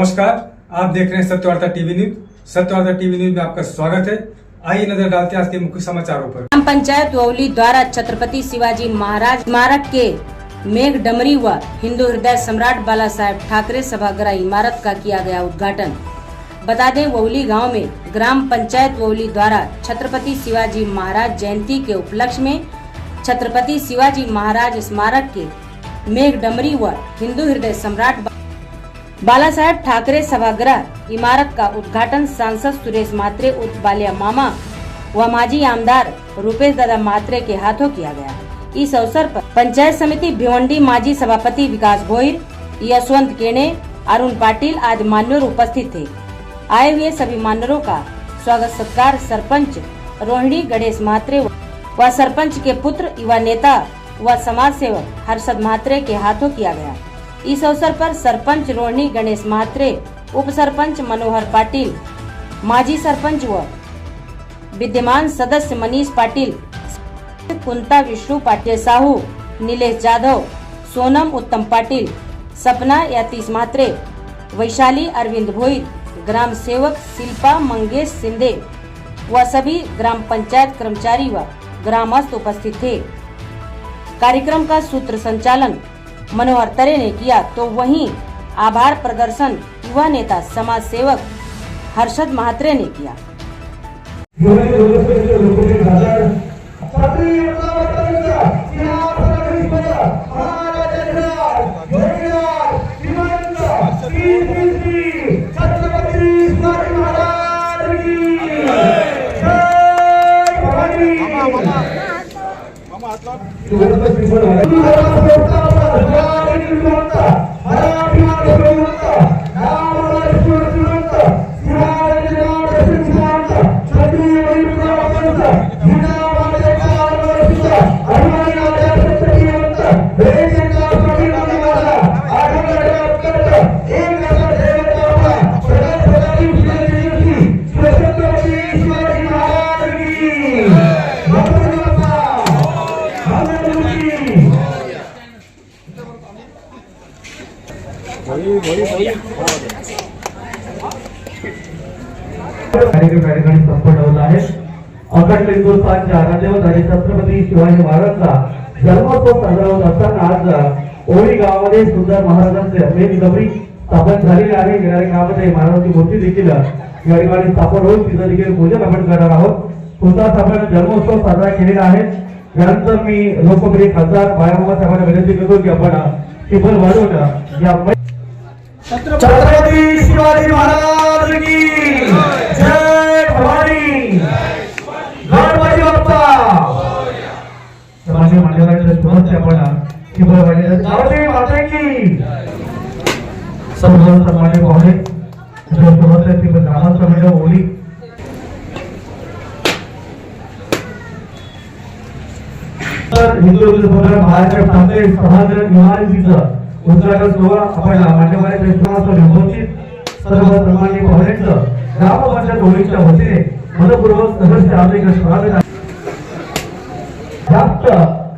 नमस्कार, आप देख रहे हैं Satyavarta TV news. Satyavarta TV news में आपका स्वागत है। आइए नज़र डालते हैं आज के मुख्य समाचारों पर। ग्राम पंचायत वौली द्वारा छत्रपति शिवाजी महाराज स्मारक के मेघ डमरी व हिंदू हृदय सम्राट बाला साहेब ठाकरे सभागृह इमारत का किया गया उद्घाटन। बता दें, वौली गाँव में ग्राम पंचायत वौली द्वारा छत्रपति शिवाजी महाराज जयंती के उपलक्ष्य में छत्रपति शिवाजी महाराज स्मारक के मेघ डमरी व हिंदू हृदय सम्राट बाला साहेब ठाकरे सभागृह इमारत का उद्घाटन सांसद सुरेश म्हात्रे उर्फ़ बालिया मामा व माजी आमदार रूपेश दादा मात्रे के हाथों किया गया। इस अवसर पर पंचायत समिति भिवंडी माजी सभापति विकास भोईर यशवंत केणे, अरुण पाटिल आदि मान्यवर उपस्थित थे। आए हुए सभी मान्यवरों का स्वागत सत्कार सरपंच रोहिणी गणेश म्हात्रे व सरपंच के पुत्र युवा नेता व समाज सेवक हर्षद म्हात्रे के हाथों किया गया। इस अवसर पर सरपंच रोहिणी गणेश म्हात्रे उप सरपंच मनोहर पाटिल, माजी सरपंच व विद्यमान सदस्य मनीष पाटिल, कुंता विष्णु पाटिल साहू, नीलेश जाधव, सोनम उत्तम पाटिल, सपना यतीश म्हात्रे वैशाली अरविंद भोईर ग्राम सेवक शिल्पा मंगेश सिंधे व सभी ग्राम पंचायत कर्मचारी व ग्रामस्थ उपस्थित थे। कार्यक्रम का सूत्र संचालन मनोहर तरे ने किया तो वहीं आभार प्रदर्शन युवा नेता समाज सेवक हर्षद महात्रे ने किया। कार्यक्रम या हिंदुस्थानच्या राज्यवत आणि छत्रपती शिवाजी महाराजांचा जन्मोत्सव साजरा होत असताना आज ओळी गावामध्ये सुंदर महाराजांचे मेन गबरी स्थापन झालेली आहे. गेल्या काळामध्ये महाराजांची मूर्ती देखील या ठिकाणी स्थापन होऊन तिथं देखील पूजन आपण करणार आहोत. तुमचा आपण जन्मोत्सव साजरा केलेला आहे. यानंतर मी लोकप्रिय खासदार बाळामामा साहेबांना विनंती करतो की आपण टिफल वाढवून या छत्रपती शिवाजी महाराज की! मान्यवरांच्या शुभेच्छा आपण टिपल पाहुणे ओली. तर हिंदू महाराष्ट्र ठाकरे इमारतीचं उद्घाटन सोहळा पाहुण्यांचं ग्रामपंचायत होळीच्या वतीने मनपूर्वक सहर्ष स्वागत आहे.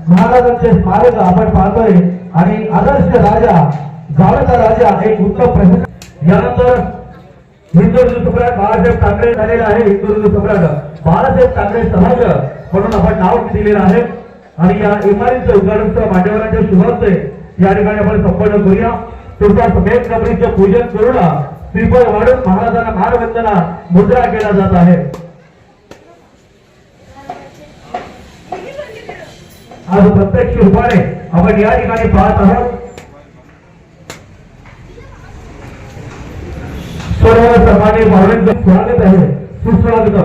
महाराजांचे स्मारक आपण पाहतोय. आणि आदर्श राजा जावळचा राजा एक उत्तम प्रसिद्ध यानंतर हिंदू सम्राट बाळासाहेब ठाकरे झालेला आहे हिंदू सम्राट. बाळासाहेब ठाकरे समाज म्हणून आपण नाव दिलेलं आहे. आणि या इमारतीचं उद्घाटन मान्यवरांच्या शुभार्थे या ठिकाणी आपण संपन्न करूया. तुमच्या समेत कबरीचे पूजन करून श्रीफळ वाढून महाराजांना मानवंदना मुद्रा केला जात आहे. आज प्रत्यक्ष रूपाने आपण या ठिकाणी पाहत आहोत सर्व सन्मान्य भावनांचं स्वागत आहे सुस्वागत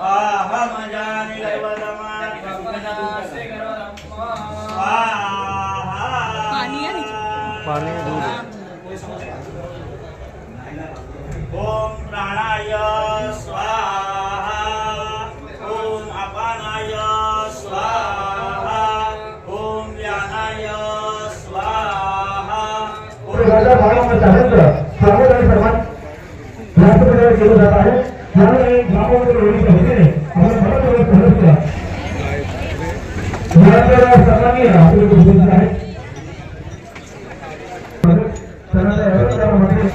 अहम जानि ओम प्राणाय स्वाहा ओम अपानाय स्वाहा ओम व्यानाय स्वाहा। राजा झाल्यानंतर स्वागत आणि सन्मान राष्ट्रपतीवर केलं जात आहे त्यामुळे भागामध्ये होण्याच्या वतीने आपण मनपूर्वक स्वागत करा. यानंतर सन्माननीय आपले उपस्थित आहेत सणाच्या व्यवस्थापनामध्ये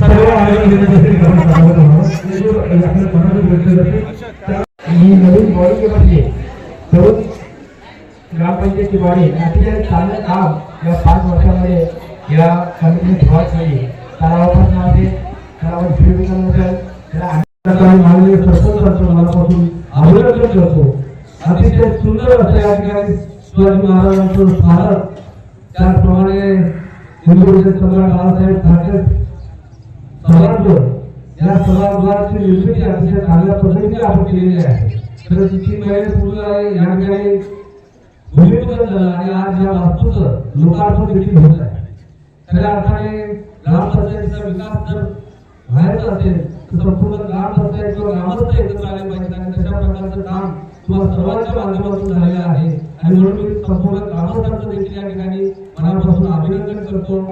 सर्व आयोजन दिनाचे गौरव स्वागत आहे. हे। जो आपल्या मनातून व्यक्त करते त्या- ही नवीन बॉडी म्हणजे तरुण ग्रामपंचायतची बॉडी अतिशय चांगलं काम या पाच वर्षामध्ये या कमीने सुरुवात नाही. तलावापासून असेल तलावात फिरविकरण असेल त्याला अनेक प्रकारे माननीय सरपंचांचं मनापासून. अभिनंदन करतो. अतिशय सुंदर असं या ठिकाणी शिवाजी महाराजांचं स्मारक. त्याचप्रमाणे हिंदूचे सम्राट बाळासाहेब ठाकरे सभागृह या सभागृहाची निर्मिती अतिशय चांगल्या पद्धतीने आपण केलेली आहे. तर तीन महिने पूर्ण या ठिकाणी भूमिपूजन झालं आणि आज या वास्तूचं लोकार्पण देखील होत आहे. खऱ्या अर्थाने ग्रामपंचायतीचा विकास जर व्हायचा असेल तर संपूर्ण ग्रामपंचायत किंवा ग्रामस्थ एकत्र आले पाहिजेत आणि तशा प्रकारचं काम तुम्हाला सर्वांच्या माध्यमातून झालेलं आहे. आणि म्हणून मी संपूर्ण ग्रामस्थांचं देखील या ठिकाणी मनापासून अभिनंदन करतो.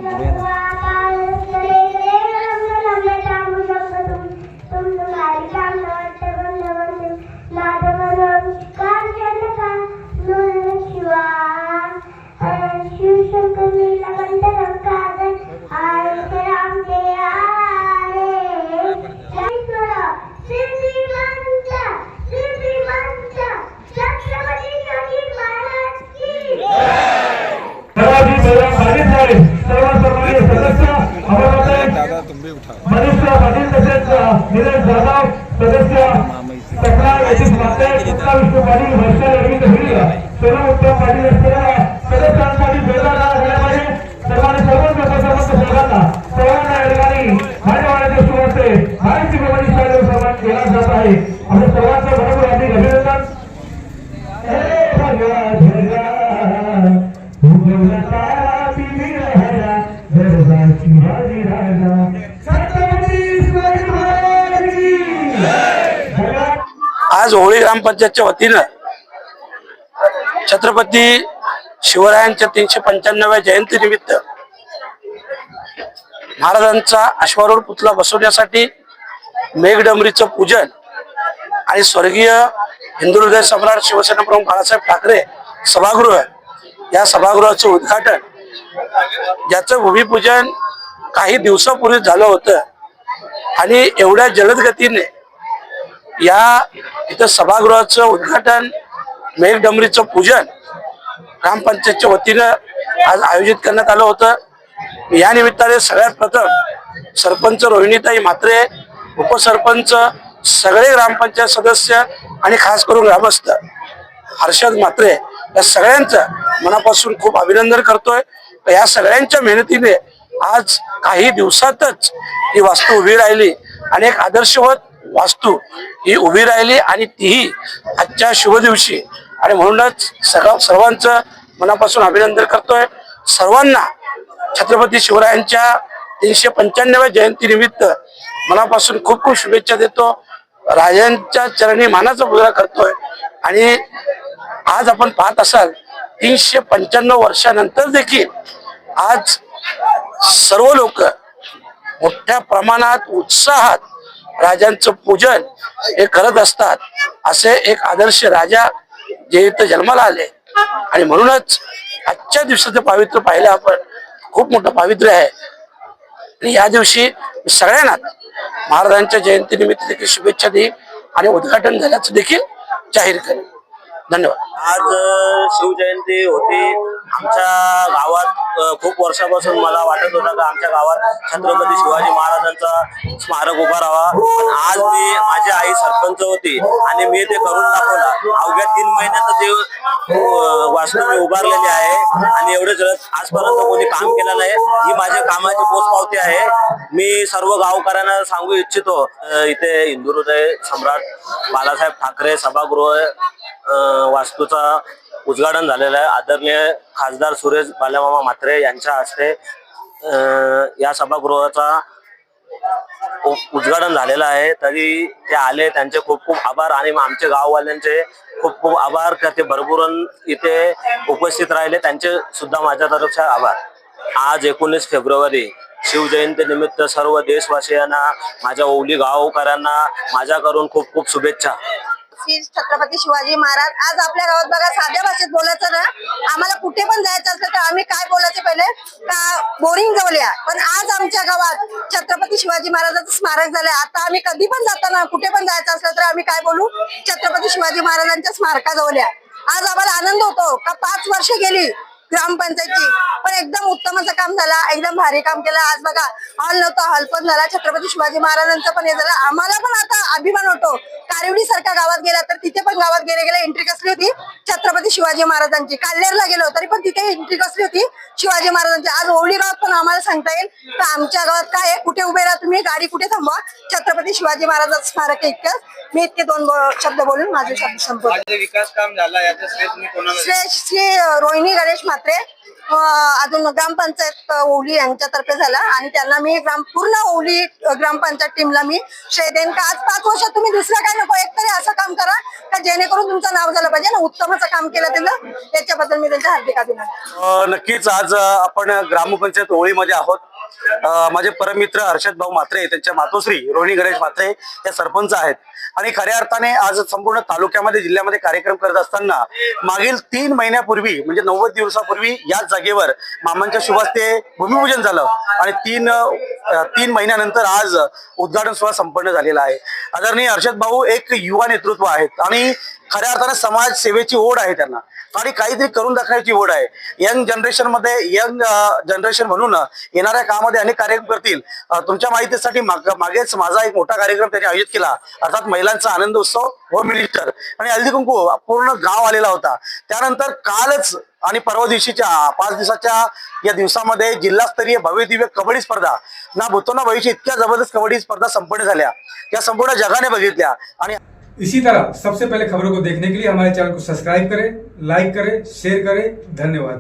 पाटील वर्षा सर्व उत्तम पाटील असलेल्या सदस्यांसाठी जोरदार झाल्यामध्ये सर्वांनी सर्व सर्व सर्वांना सर्वांना या ठिकाणी मान्यवरांच्या शुभार्थे माहिती प्रमाणे शाळेवर सन्मान केला जात आहे. आपल्या सर्वांचं भरपूर अधिक अभिनंदन. शिवाजी राजा आज होळी ग्रामपंचायतच्या वतीनं छत्रपती शिवरायांच्या तीनशे पंच्याण्णव्या जयंती निमित्त महाराजांचा अश्वारूढ पुतळा बसवण्यासाठी मेघडमरीचं पूजन आणि स्वर्गीय हिंदू हृदय सम्राट शिवसेना प्रमुख बाळासाहेब ठाकरे सभागृह या सभागृहाचं उद्घाटन ज्याचं भूमिपूजन काही दिवसापूर्वी झालं होतं. आणि एवढ्या जलद गतीने या इथं सभागृहाचं उद्घाटन मेघडंबरीचं पूजन ग्रामपंचायतच्या वतीनं आज आयोजित करण्यात आलं होतं. या निमित्ताने सगळ्यात प्रथम सरपंच रोहिणीताई म्हात्रे उपसरपंच सगळे ग्रामपंचायत सदस्य आणि खास करून ग्रामस्थ हर्षद म्हात्रे या सगळ्यांचं मनापासून खूप अभिनंदन करतोय. या सगळ्यांच्या मेहनतीने आज काही दिवसातच ही वास्तू उभी राहिली. आणि एक आदर्शवत वास्तू ही उभी राहिली आणि तीही आजच्या शुभ दिवशी आणि म्हणूनच सगळं सर्वांचं मनापासून अभिनंदन करतोय. सर्वांना छत्रपती शिवरायांच्या तीनशे पंच्याण्णव्या जयंतीनिमित्त मनापासून खूप खूप शुभेच्छा देतो. राजांच्या चरणी मानाचा पुजरा करतोय. आणि आज आपण पाहत असाल तीनशे पंच्याण्णव वर्षानंतर देखील आज सर्व लोक मोठ्या प्रमाणात उत्साहात राजांचं पूजन हे करत असतात. असे एक आदर्श राजा जे इथं जन्माला आले. आणि म्हणूनच आजच्या दिवसाचं पावित्र्य पाहिलं आपण. खूप मोठं पावित्र्य आहे. आणि या दिवशी सगळ्यांना महाराजांच्या जयंतीनिमित्त देखील शुभेच्छा देईन आणि उद्घाटन झाल्याचं देखील जाहीर करेन. धन्यवाद. आज शिवजयंती होती. आमच्या गावात खूप वर्षापासून मला वाटत होतं का आमच्या गावात छत्रपती शिवाजी महाराजांचा स्मारक उभा राहावा. पण आज मी माझी आई सरपंच होती आणि मी ते करून दाखवलं. अवघ्या तीन महिन्यात ते वास्तू मी उभारलेली आहे आणि एवढे जलद आजपर्यंत कोणी काम केलं नाही. ही माझ्या कामाची पोचपावती आहे. मी सर्व गावकऱ्यांना सांगू इच्छितो इथे इथे हिंदुहृदय सम्राट बाळासाहेब ठाकरे सभागृह वास्तूचा उद्घाटन झालेलं आहे. आदरणीय खासदार सुरेश बाल्यामामा म्हात्रे यांच्या हस्ते या सभागृहाचा उद्घाटन झालेलं आहे. तरी ते आले त्यांचे खूप खूप आभार आणि आमचे गाववाल्यांचे खूप खूप आभार. का ते भरभरून इथे उपस्थित राहिले. त्यांचे सुद्धा माझ्या तर्फे आभार. आज एकोणीस फेब्रुवारी शिवजयंतीनिमित्त सर्व देशवासियांना माझ्या ओली गावकऱ्यांना माझ्याकडून खूप खूप शुभेच्छा. श्री छत्रपती शिवाजी महाराज. आज आपल्या गावात बघा साध्या भाषेत बोलायचं ना आम्हाला कुठे पण जायचं असलं तर आम्ही काय बोलायचे पहिले का बोरिंग जवल्या पण आज आमच्या गावात छत्रपती शिवाजी महाराजांचं स्मारक झालंय. आता आम्ही कधी पण जाताना कुठे पण जायचं असलं तर आम्ही काय बोलू? छत्रपती शिवाजी महाराजांच्या स्मारकाजवल्या आज आम्हाला आनंद होतो का पाच वर्ष गेली ग्रामपंचायतची पण एकदम उत्तमच काम झालं एकदम भारी काम केलं. आज बघा हॉल नव्हता हॉल पण झाला. छत्रपती शिवाजी महाराजांचं पण हे झालं. आम्हाला पण अभिमान होतो. कारिवडी सारख्या गावात गेला तर तिथे पण गावात गेले गेले एंट्री कसली होती? छत्रपती शिवाजी महाराजांची. काल्हेरला गेलो तरी पण तिथे एंट्री कसली होती? शिवाजी महाराजांची. आज ओवळी गावात पण आम्हाला सांगता येईल. तर आमच्या गावात काय आहे? कुठे उभे राहा तुम्ही? गाडी कुठे थांबवा? छत्रपती शिवाजी महाराजांचं स्मारक इतकंच. मी इतके दोन शब्द बोलून माझे शब्द संपवतो. विकास काम झाला श्रेय श्री रोहिणी गणेश म्हात्रे. अजून ग्रामपंचायत ओवली यांच्यातर्फे झाला. आणि त्यांना मी ग्राम पूर्ण ओवली ग्रामपंचायत टीमला मी श्रेय देईन. का आज पाच वर्षात तुम्ही दुसरं काय नको एक तरी असं काम करा का जेणेकरून तुमचं नाव झालं पाहिजे ना उत्तम असं काम केलं त्यांना याच्याबद्दल मी त्यांच्या हार्दिक अभिनंदन. नक्कीच आज आपण ग्रामपंचायत ओळीमध्ये आहोत. माझे परमित्र हर्षद भाऊ म्हात्रे त्यांच्या मातोश्री रोहिणी गणेश म्हात्रे या सरपंच आहेत. आणि खऱ्या अर्थाने आज संपूर्ण तालुक्यामध्ये जिल्ह्यामध्ये कार्यक्रम करत असताना मागील तीन महिन्यापूर्वी म्हणजे नव्वद दिवसापूर्वी याच जागेवर मामांच्या शुभास्ते भूमिपूजन झालं. आणि तीन तीन महिन्यानंतर आज उद्घाटन सोहळा संपन्न झालेला आहे. आदरणीय हर्षद भाऊ एक युवा नेतृत्व आहेत. आणि खऱ्या अर्थाने समाज सेवेची ओढ आहे त्यांना. आणि काहीतरी करून दाखवण्याची ओढ आहे. यंग जनरेशनमध्ये यंग जनरेशन म्हणून येणाऱ्या काळामध्ये अनेक कार्यक्रम करतील. तुमच्या माहितीसाठी मागेच माझा एक मोठा कार्यक्रम त्यांनी आयोजित केला. अर्थात महिलांचा आनंद उत्सव होम मिनिस्टर आणि हल्दी कुंकू पूर्ण गाव आलेला होता. त्यानंतर कालच आणि परवा दिवशीच्या पाच दिवसाच्या या दिवसामध्ये जिल्हास्तरीय भव्य दिव्य कबड्डी स्पर्धा. ना भूतो ना भविष्य इतक्या जबरदस्त कबड्डी स्पर्धा संपन्न झाल्या. या संपूर्ण जगाने बघितल्या. आणि इसी तरह सबसे पहले खबरों को देखने के लिए हमारे चैनल को सब्सक्राइब करें लाइक करें शेयर करें। धन्यवाद।